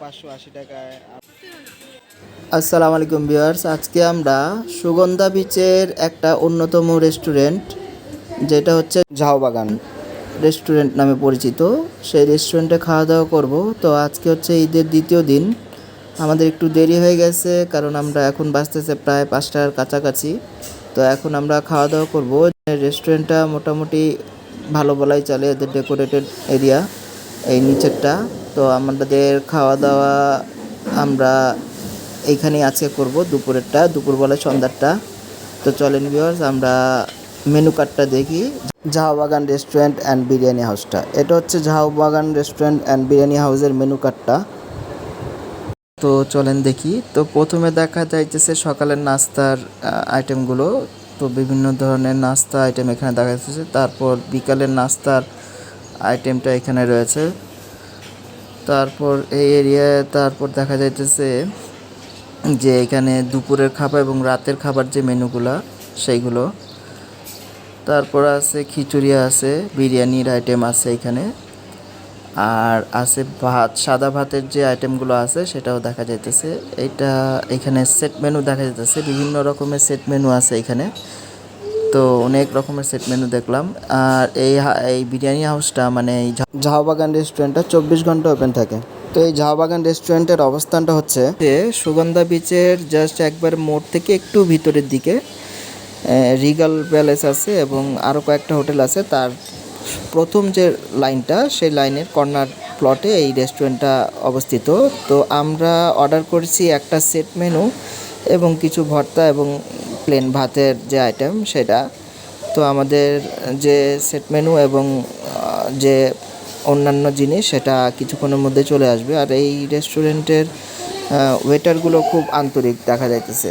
পাঁচশো আশি টাকায়। আসসালামু আলাইকুম ভিউয়ার্স, আজকে আমরা সুগন্ধা বিচের একটা অন্যতম রেস্টুরেন্ট যেটা হচ্ছে ঝাউবাগান রেস্টুরেন্ট নামে পরিচিত। সেই রেস্টুরেন্টে খাওয়া দাওয়া করব। তো আজকে হচ্ছে ঈদের দ্বিতীয় দিন। আমাদের একটু দেরি হয়ে গেছে, কারণ আমরা এখন বাঁচতেছে প্রায় পাঁচটার কাছাকাছি। তো এখন আমরা খাওয়া দাওয়া করব। রেস্টুরেন্টটা মোটামুটি ভালো বলাই চলে, এদের ডেকোরেটেড এরিয়া এই নিচেরটা। তো আমাদের খাওয়া দাওয়া আমরা এইখানেই আজকে করব, দুপুরেরটা, দুপুরবেলা সন্ধ্যারটা। তো চলেন ভিউয়ার্স আমরা মেনু কার্ডটা দেখি। ঝাউবাগান রেস্টুরেন্ট অ্যান্ড বিরিয়ানি হাউসটা এটা হচ্ছে ঝাউবাগান রেস্টুরেন্ট অ্যান্ড বিরিয়ানি হাউসের মেনু কার্ডটা তো চলেন দেখি। তো প্রথমে দেখা যাইতেছে সকালের নাস্তার আইটেমগুলো তো বিভিন্ন ধরনের নাস্তা আইটেম এখানে দেখা যাচ্ছে তারপর বিকালের নাস্তার আইটেমটা এখানে রয়েছে। তারপর এই এরিয়ায় তারপর দেখা যাইতেছে যে এখানে দুপুরের খাবার এবং রাতের খাবার যে মেনুগুলা, সেইগুলো। তারপর আছে খিচুড়ি আছে, বিরিয়ানির আইটেম আছে এখানে। আর আছে ভাত, সাদা ভাতের যে আইটেমগুলো আছে সেটাও দেখা যাইতেছে। এটা এখানে সেট মেনু দেখা যাইতেছে। বিভিন্ন রকমের সেট মেনু আছে এখানে। তো অনেক রকমের সেট মেনু দেখলাম। আর এই এই বিরিয়ানি হাউসটা মানে এই ঝা- ঝাউবাগান রেস্টুরেন্টটা চব্বিশ ঘণ্টা ওপেন থাকে। তো এই ঝাউবাগান রেস্টুরেন্টের অবস্থানটা হচ্ছে যে, সুগন্ধা বিচের জাস্ট একবার মোড় থেকে একটু ভিতরের দিকে রিগাল প্যালেস আছে এবং আরও কয়েকটা হোটেল আছে। তার প্রথম যে লাইনটা সেই লাইনের কর্নার প্লটে এই রেস্টুরেন্টটা অবস্থিত। তো আমরা অর্ডার করেছি একটা সেট মেনু এবং কিছু ভর্তা এবং প্লেন ভাতের যে আইটেম সেটা, তো আমাদের যে সেট মেনু এবং যে অন্যান্য জিনিস সেটা কিছুক্ষণের মধ্যে চলে আসবে। আর এই রেস্টুরেন্টের ওয়েটারগুলো খুব আন্তরিক দেখা যাইতেছে।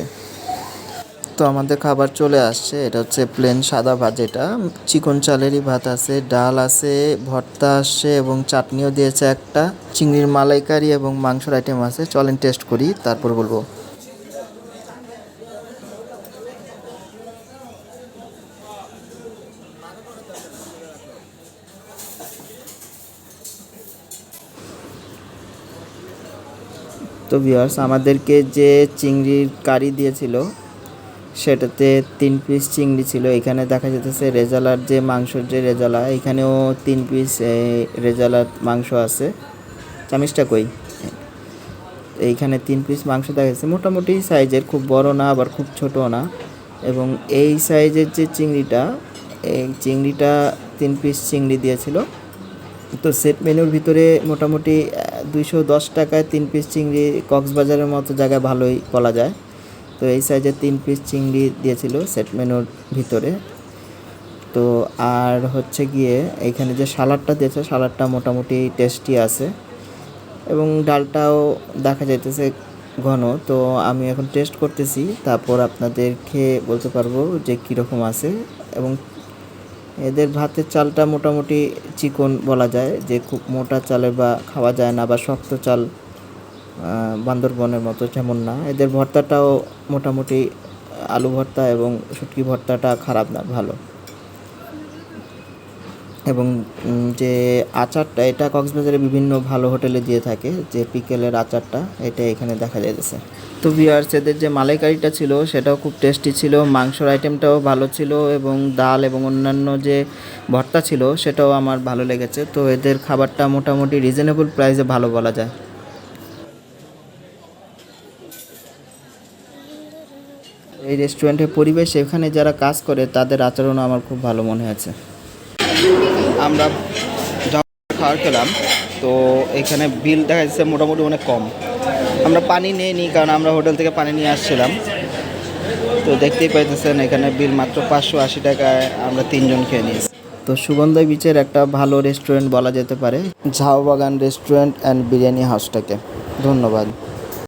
তো আমাদের খাবার চলে আসছে। এটা হচ্ছে প্লেন সাদা ভাত যেটা। চিকন চালেরই ভাত আছে, ডাল আছে, ভর্তা আসছে এবং চাটনিও দিয়েছে একটা। চিংড়ির মালাইকারি এবং মাংসর আইটেম আছে। চলেন টেস্ট করি, তারপর বলব। তো ভিউয়ার্স আমাদেরকে যে চিংড়ির কারি দিয়েছিল, সেটাতে তিন পিস চিংড়ি ছিল। এখানে দেখা যেতেছে রেজালার যে মাংসর যে রেজালা, এখানেও তিন পিস রেজালার মাংস আছে। চামিচটা কই? এইখানে তিন পিস মাংস দেখা যাচ্ছে। মোটামুটি সাইজের, খুব বড় না, আবার খুব ছোট না। এবং এই সাইজের যে চিংড়িটা, এই চিংড়িটা তিন পিস চিংড়ি দিয়েছিল। তো সেট মেনুর ভিতরে মোটামুটি দুইশো দশ টাকায় তিন পিস চিংড়ি কক্সবাজারের মতো জায়গায় ভালোই বলা যায়। তো এই সাইজে তিন পিস চিংড়ি দিয়েছিল সেট মেনুর ভিতরে। তো আর হচ্ছে গিয়ে এখানে যে সালাডটা দিয়েছে, সালাডটা মোটামুটি টেস্টি আছে। এবং ডালটাও দেখা যাইতেছে ঘন। তো আমি এখন টেস্ট করতেছি, তারপর আপনাদের খেয়ে বলতে পারব যে কীরকম আছে। এবং এদের ভাতের চালটা মোটামুটি চিকন বলা যায়, যে খুব মোটা চালের বা খাওয়া যায় না বা শক্ত চাল বান্দরবনের মতো যেমন না। এদের ভর্তাটাও মোটামুটি আলু ভর্তা এবং শুটকি ভর্তাটা খারাপ না, ভালো। এবং যে আচারটা, এটা কক্সবাজারে বিভিন্ন ভালো হোটেলে দিয়ে থাকে, যে পিকেলের আচারটা, এটা এখানে দেখা যাইতেছে। তো ভিউয়ার্স এদের যে মালাইকারিটা ছিল, সেটাও খুব টেস্টি ছিল। মাংসর আইটেমটাও ভালো ছিল এবং ডাল এবং অন্যান্য যে ভর্তা ছিল, সেটাও আমার ভালো লেগেছে। তো এদের খাবারটা মোটামুটি রিজনেবল প্রাইসে ভালো বলা যায়। এই রেস্টুরেন্টের পরিবেশ, এখানে যারা কাজ করে, তাদের আচরণও আমার খুব ভালো মনে হয়েছে আমরা খাবার খেলাম, তো এখানে বিল দেখা যাচ্ছে মোটামুটি অনেক কম। আমরা পানি নিয়ে নিই, কারণ আমরা হোটেল থেকে পানি নিয়ে আসছিলাম। তো দেখতেই পাইতেছেন, এখানে বিল মাত্র পাঁচশো আশি টাকায় আমরা তিনজন খেয়ে নিয়েছি। তো সুগন্ধা বিচের একটা ভালো রেস্টুরেন্ট বলা যেতে পারে, ঝাউবাগান রেস্টুরেন্ট অ্যান্ড বিরিয়ানি হাউসটাকে ধন্যবাদ।